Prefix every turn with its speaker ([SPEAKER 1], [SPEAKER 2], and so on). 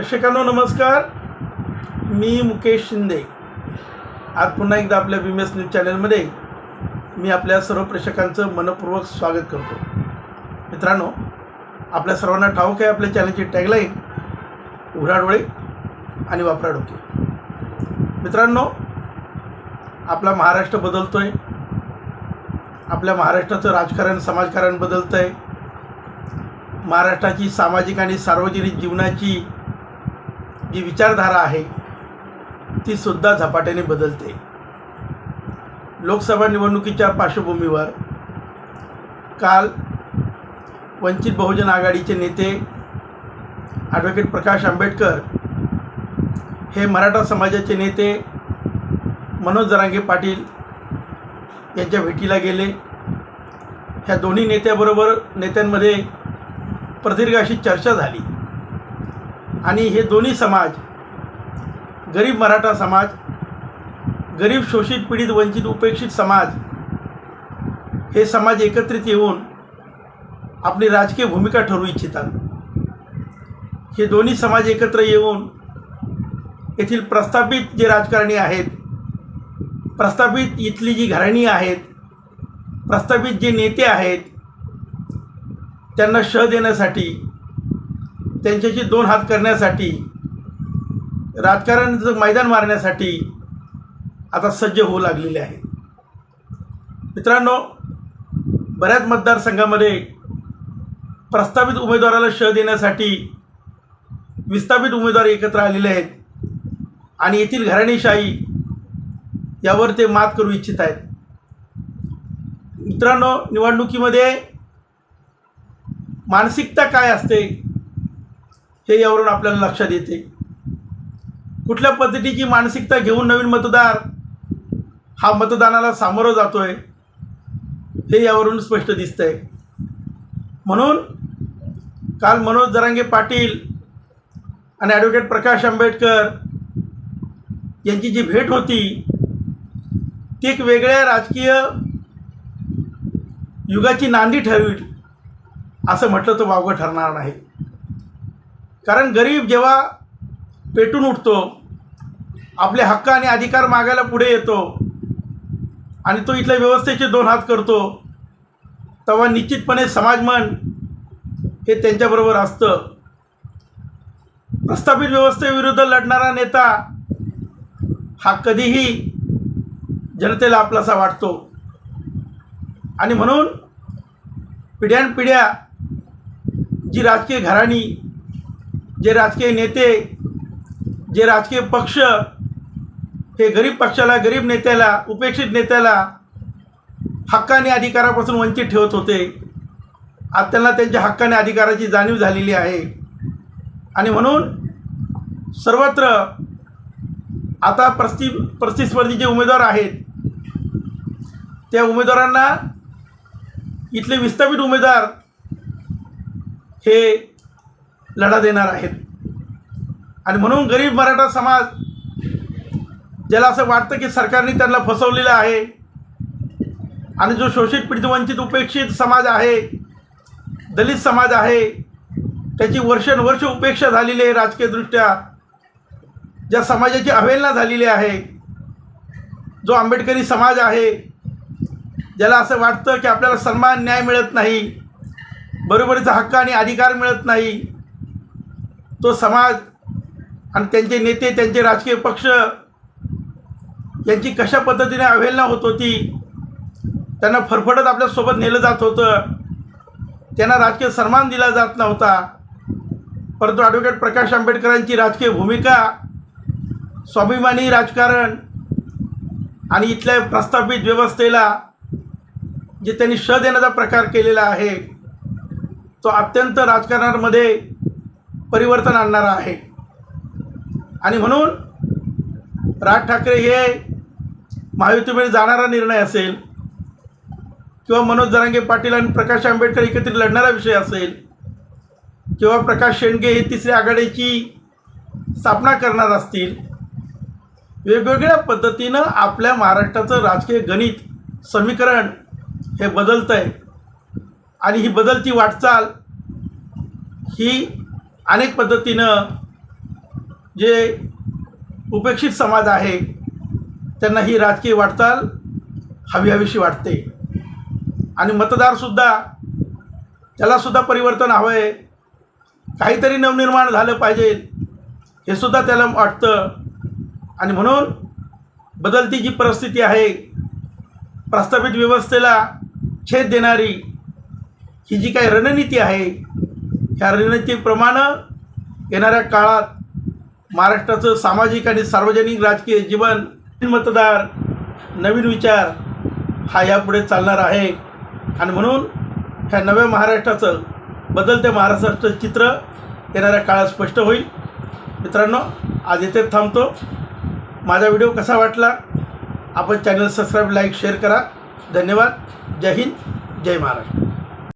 [SPEAKER 1] प्रेक्षकांनो नमस्कार. मी मुकेश शिंदे. आज पुन्हा एकदा आपल्या बी एस न्यूज चॅनलमध्ये मी आपल्या सर्व प्रेक्षकांचं मनपूर्वक स्वागत करतो. मित्रांनो आपल्या सर्वांना ठाऊक आहे आपल्या चॅनलची टॅगलाईन उघडा डोळे आणि वापरा डोके मित्रांनो आपला महाराष्ट्र बदलतो आहे आपल्या महाराष्ट्राचं राजकारण समाजकारण बदलतं आहे महाराष्ट्राची सामाजिक आणि सार्वजनिक जीवनाची जी विचारधारा आहे ती सुद्धा झपाट्याने बदलते. लोकसभा निवडणुकीच्या पार्श्वभूमीवर काल वंचित बहुजन आघाडीचे नेते ॲडव्होकेट प्रकाश आंबेडकर हे मराठा समाजाचे नेते मनोज जरांगे पाटील यांच्या भेटीला गेले. ह्या दोन्ही नेत्याबरोबर नेत्यांमध्ये प्रदीर्घ अशी चर्चा झाली. आणि हे दोन्ही समाज गरीब मराठा समाज गरीब शोषित पीडित वंचित उपेक्षित समाज हे समाज एकत्रित येऊन आपली राजकीय भूमिका ठरवू इच्छितात. हे दोन्ही समाज एकत्र येऊन येथील प्रस्थापित जे राजकारणी आहेत प्रस्थापित इथली जी घराणी आहेत प्रस्थापित जे नेते आहेत त्यांना श देण्यासाठी त्यांच्याशी दोन हात करण्यासाठी राजकारणाचं मैदान मारण्यासाठी आता सज्ज होऊ लागलेले आहेत. मित्रांनो बऱ्याच मतदारसंघामध्ये प्रस्तावित उमेदवाराला श देण्यासाठी विस्थापित उमेदवार एकत्र आलेले आहेत आणि येथील घराणेशाही यावर ते मात करू इच्छित आहेत. मित्रांनो निवडणुकीमध्ये मानसिकता काय असते? हे यावरून आपल्याला लक्षात येते. कुठल्या पद्धतीची मानसिकता घेऊन नवीन मतदार हा मतदानाला सामोरं जातोय हे यावरून स्पष्ट दिसतंय. म्हणून काल मनोज जरांगे पाटील आणि ॲडव्होकेट प्रकाश आंबेडकर यांची जी भेट होती ती एक वेगळ्या राजकीय युगाची नांदी ठरवी असं म्हटलं तर वावगं ठरणार नाही. कारण गरीब जेव्हा पेटून उठतो आपले हक्क आणि अधिकार मागायला पुढे येतो आणि तो इथल्या व्यवस्थेचे दोन हात करतो तेव्हा निश्चितपणे समाजमन हे त्यांच्याबरोबर असतं. प्रस्थापित व्यवस्थेविरुद्ध लढणारा नेता हा कधीही जनतेला आपलासा वाटतो. आणि म्हणून पिढ्यानपिढ्या जी राजकीय घराणी जे राजकीय नेते जे राजकीय पक्ष हे गरीब पक्षाला गरीब नेत्याला उपेक्षित नेत्याला हक्क आणि अधिकारापासून वंचित ठेवत होते. आज त्यांना त्यांच्या हक्काने अधिकाराची जाणीव झालेली आहे. आणि म्हणून सर्वत्र आता प्रस्ति प्रतिस्पर्धी जे उमेदवार आहेत त्या उमेदवारांना इथले विस्थापित उमेदवार हे लढा देणार आहेत. आणि म्हणून गरीब मराठा समाज ज्याला असं वाटतं की सरकारने त्यांना फसवलेलं आहे आणि जो शोषित पीडितवंचित उपेक्षित समाज आहे दलित समाज आहे त्याची वर्षानुवर्ष उपेक्षा झालेली आहे राजकीयदृष्ट्या ज्या समाजाची अवहेलना झालेली आहे जो आंबेडकरी समाज आहे ज्याला असं वाटतं की आपल्याला सन्मान न्याय मिळत नाही बरोबरीचा हक्क आणि अधिकार मिळत नाही तो समाज आणि त्यांचे नेते त्यांचे राजकीय पक्ष यांची कशा पद्धतीने अवहेलना होत होती त्यांना फरफडत आपल्यासोबत नेलं जात होतं त्यांना राजकीय सन्मान दिला जात नव्हता परंतु ॲडव्होकेट प्रकाश आंबेडकरांची राजकीय भूमिका स्वाभिमानी राजकारण आणि इथल्या प्रस्थापित व्यवस्थेला जे त्यांनी श देण्याचा प्रकार केलेला आहे तो अत्यंत राजकारणामध्ये परिवर्तन आणणारा आहे. आणि म्हणून राज ठाकरे हे महायुतीमध्ये जाणारा निर्णय असेल किंवा मनोज जरांगे पाटील आणि प्रकाश आंबेडकर एकत्रित लढणारा विषय असेल किंवा प्रकाश शेंडगे हे तिसऱ्या आघाडीची स्थापना करणार असतील वेगवेगळ्या पद्धतीनं आपल्या महाराष्ट्राचं राजकीय गणित समीकरण हे बदलतं आहे आणि ही बदलती वाटचाल ही अनेक पद्धतीनं जे उपेक्षित समाज आहे त्यांना ही राजकीय वाटचाल हवी हवीशी वाटते. आणि मतदारसुद्धा त्यालासुद्धा परिवर्तन हवं आहे काहीतरी नवनिर्माण झालं पाहिजे हे सुद्धा त्याला वाटतं. आणि म्हणून बदलती जी परिस्थिती आहे प्रस्थापित व्यवस्थेला छेद देणारी ही जी काही रणनीती आहे ह्या रणनीतीप्रमाणे येणाऱ्या काळात महाराष्ट्राचं सामाजिक आणि सार्वजनिक राजकीय जीवन मतदार नवीन विचार हा यापुढे चालणार आहे. आणि म्हणून ह्या नव्या महाराष्ट्राचं बदलत्या महाराष्ट्राचं चित्र येणाऱ्या काळात स्पष्ट होईल. मित्रांनो आज येथे थांबतो. माझा व्हिडिओ कसा वाटला? आपण चॅनल सबस्क्राईब लाईक शेअर करा. धन्यवाद. जय हिंद. जय महाराष्ट्र.